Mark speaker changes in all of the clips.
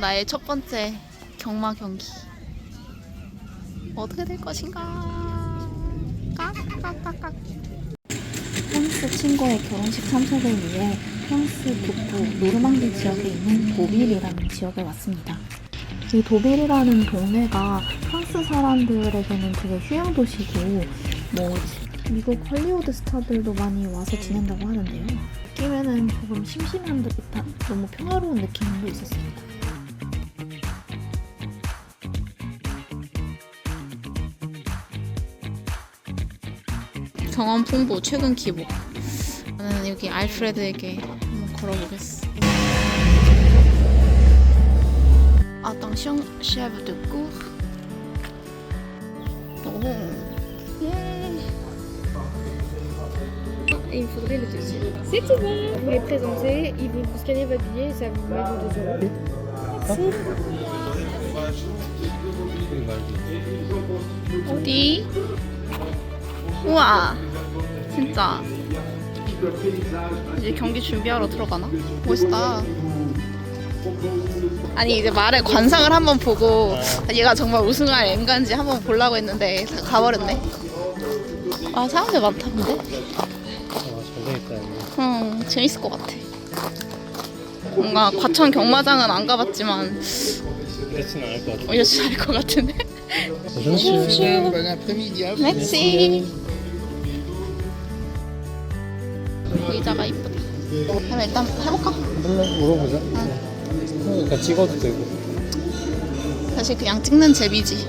Speaker 1: 나의 첫 번째 경마 경기 어떻게 될 것인가 깍깍깍깍
Speaker 2: 프랑스 친구의 결혼식 참석을 위해 프랑스 북부 노르망디 지역에 있는 도빌이라는 지역에 왔습니다. 이 도빌이라는 동네가 프랑스 사람들에게는 되게 휴양 도시고 뭐 미국 헐리우드 스타들도 많이 와서 지낸다고 하는데요. 느낌에는 조금 심심한 듯한 너무 평화로운 느낌도 있었습니
Speaker 1: 경험 풍부 최근 기복 나는 여기 알프레드에게 한번 걸어보겠어 Attention, chef de cour. 오. 예.
Speaker 3: Et il faudrait le dossier. C'est tout bon. Vous les présentez, ils vous, vous scannez votre billet et ça vous met vos 2 euros.
Speaker 1: 어디? 우와 진짜 이제 경기 준비하러 들어가나? 멋있다 아니 이제 말의 관상을 한번 보고 얘가 정말 우승할 엠간지 한번 보려고 했는데 다 가버렸네 아 사람들 많다 근데?
Speaker 4: 아, 잘 되겠다, 이거.
Speaker 1: 응 재밌을 것 같아 뭔가 과천 경마장은 안 가봤지만
Speaker 4: 그렇진 않을 것 같아.
Speaker 1: 이렇지 않을 것 같은데. 맥시 의자가 이쁘다 그럼 일단 해볼까?
Speaker 4: 한번 물어보자. 그러니까 찍어도 되고.
Speaker 1: 사실 그냥 찍는 재미지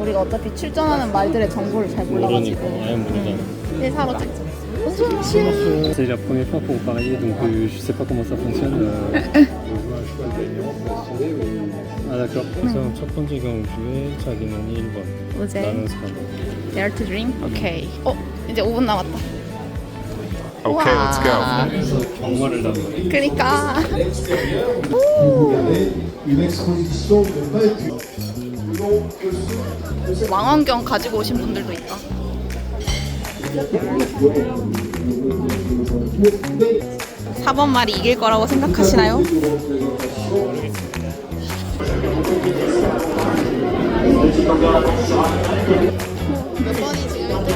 Speaker 1: 우리가 어차피 출전하는 말들의 정보를 잘 몰라가지고
Speaker 4: 아예 모르잖아.
Speaker 1: 회사로 찍자
Speaker 4: C'est la première fois pour parier, donc euh, je sais pas comment ça fonctionne. euh. 아, d'accord. 그래서 첫 번째 경우 중에 자기는 1번,
Speaker 1: 어제
Speaker 4: 나는 4번.
Speaker 1: Dare to Dream? 오케이 어? 이제 5분 남았다
Speaker 5: Okay, let's go.
Speaker 1: go
Speaker 4: 경마를 담는
Speaker 1: 그니까
Speaker 6: une exposition de 28
Speaker 1: 망원경 가지고 오신 분들도 있다. 4번 말이 이길 거라고 생각하시나요? 몇 번이 지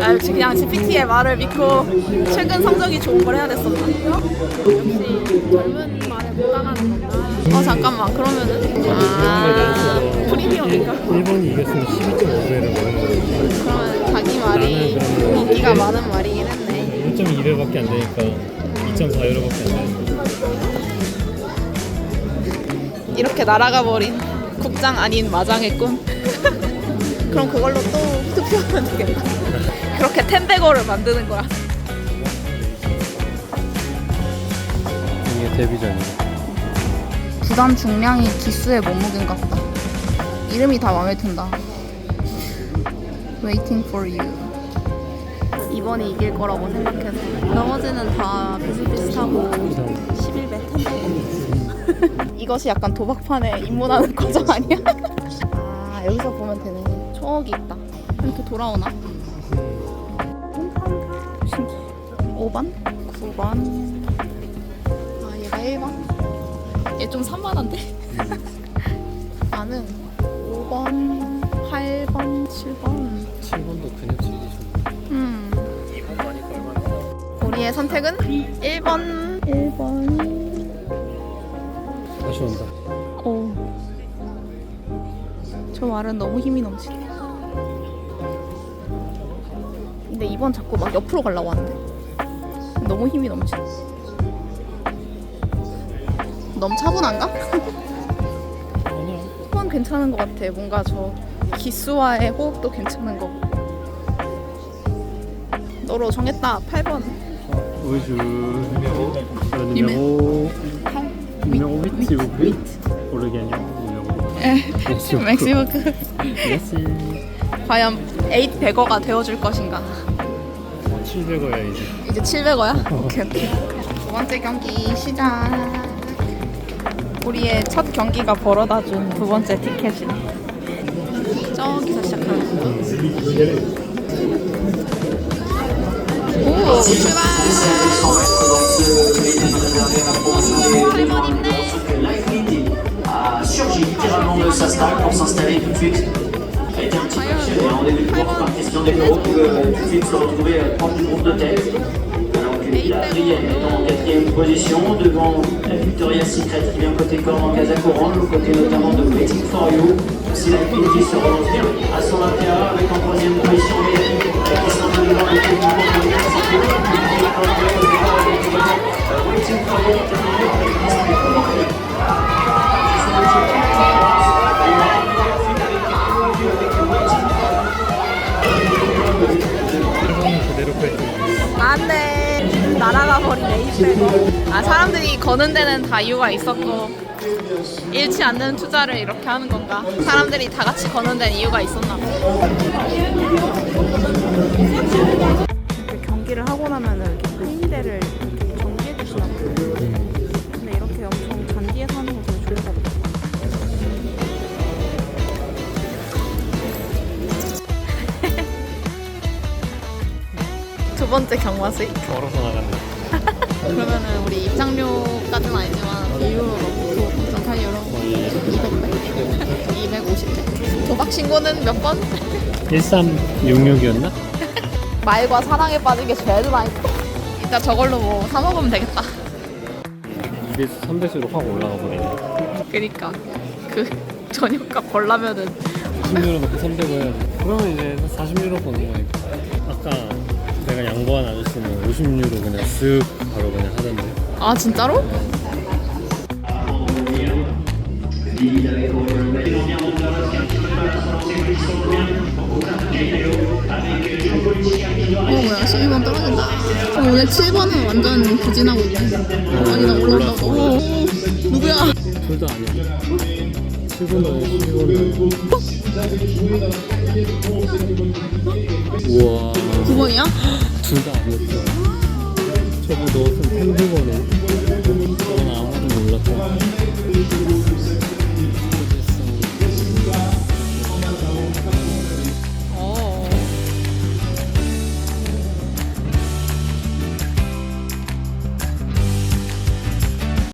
Speaker 1: 아 역시 그냥 GPT의 말을 믿고 최근 성적이 좋은 걸 해야 됐었나
Speaker 3: 역시 젊은 말에 못 따라하는 건가?
Speaker 1: 어 잠깐만 그러면은 아 프리미엄인가?
Speaker 4: 1번이 이겼으면 12.5배를 먹는 거지.
Speaker 1: 그러면 자기 말이 인기가 많은 말이긴 했네
Speaker 4: 1.2배밖에 안 되니까 2.4유로밖에 안 되니까.
Speaker 1: 이렇게 날아가 버린 국장 아닌 마장의 꿈. 그럼 그걸로 또 투표하면 되겠다. 그렇게 텐베거를 만드는 거야.
Speaker 4: 이게 데뷔전이야.
Speaker 1: 부담 중량이 기수의 몸무게인 것 같다. 이름이 다 마음에 든다. Waiting for you. 이번이 이길 거라고 생각해서 나머지는 다 비슷비슷하고 11배 텐데 이것이 약간 도박판에 입문하는 과정 아니야? 아 여기서 보면 되는 초억이 있다 이렇게 돌아오나? 신기해 5번? 9번 아 얘가 1번? 얘 좀 산만한데? 나는 5번, 8번, 7번
Speaker 4: 7번도 그냥 치기
Speaker 1: 음.
Speaker 4: 2번 가니까 얼마나
Speaker 1: 우리의 선택은 1번 1번
Speaker 4: 다시 온다.
Speaker 1: 저 말은 너무 힘이 넘치네. 근데 이번 자꾸 막 옆으로 가려고 하는데. 너무 힘이 넘치. 너무 차분한가? 호흡 괜찮은 것 같아. 뭔가 저 기수와의 호흡도 괜찮은 거고. 너로 정했다. 8번.
Speaker 4: Oui, je. Le numéro. Numéro 8, s'il vous plaît. Pour le gagnant. Numéro 8.
Speaker 1: 맥시무크.
Speaker 4: Merci.
Speaker 1: 과연 8 베거가 되어줄 것인가?
Speaker 4: 700원이야 이제.
Speaker 1: 이제 700원이야? 오케이 오케이 두 번째 경기 시작 우리의 첫 경기가 벌어다 준 두 번째 티켓이네 저기서 시작하는 거 오, 출발! 힘내!
Speaker 7: A surgi littéralement de sa stack pour s'installer tout de suite. Ça a été un petit peu pressionné en début de course par Christian Desgros qui veut euh, tout de suite se retrouver euh, proche du groupe de tête. Alors que la Brienne est en quatrième position devant la Victoria Secret qui vient côté corps en Kazakh Orange, aux côtés notamment de Waiting for You. Aussi la Queen qui se relance bien à son intérieur avec en troisième position Mélanie qui s'en va devant le groupe de Waiting for You
Speaker 1: 아 사람들이 거는 데는 다 이유가 있었고 잃지 않는 투자를 이렇게 하는 건가? 사람들이 다 같이 거는 데는 이유가 있었나? 봐 경기를 하고 나면 이렇게 회의대를 이렇게 정리해 주시나 봐요? 근데 이렇게 엄청 잔디에서 하는 거 되게 좋은 것 같아요. 두 번째 경마 수익
Speaker 4: 걸어서 나간다.
Speaker 1: 그러면은 우리 입장료까지는 아니지만 2유로 넣고 0.8유로 200배? 250배 도박 신고는 몇 번?
Speaker 4: 1366이었나?
Speaker 1: 말과 사랑에 빠진 게 제일 많이 커 이따 저걸로 뭐 사 먹으면 되겠다
Speaker 4: 2배수, 3배수로 확 올라가 버리네.
Speaker 1: 그니까 그 저녁값 벌라면은
Speaker 4: 10유로 넣고 300원 해야 돼. 그러면 이제 40유로 버는 거니까. 아까 내가 양보한 아저씨는 50유로 그냥 쓱 바로 그냥 하던데.
Speaker 1: 아 진짜로? 어 뭐야 12번 떨어진다 어, 오늘 7번은 완전 부진하고 있네 아니 나 올라온다고 오, 누구야
Speaker 4: 둘다 아니야. 7번은 12번은. 우와.
Speaker 1: 9번이야?
Speaker 4: 둘 다 아니었어. 저거 넣었으면 10번에. 저건 아무도 몰랐어.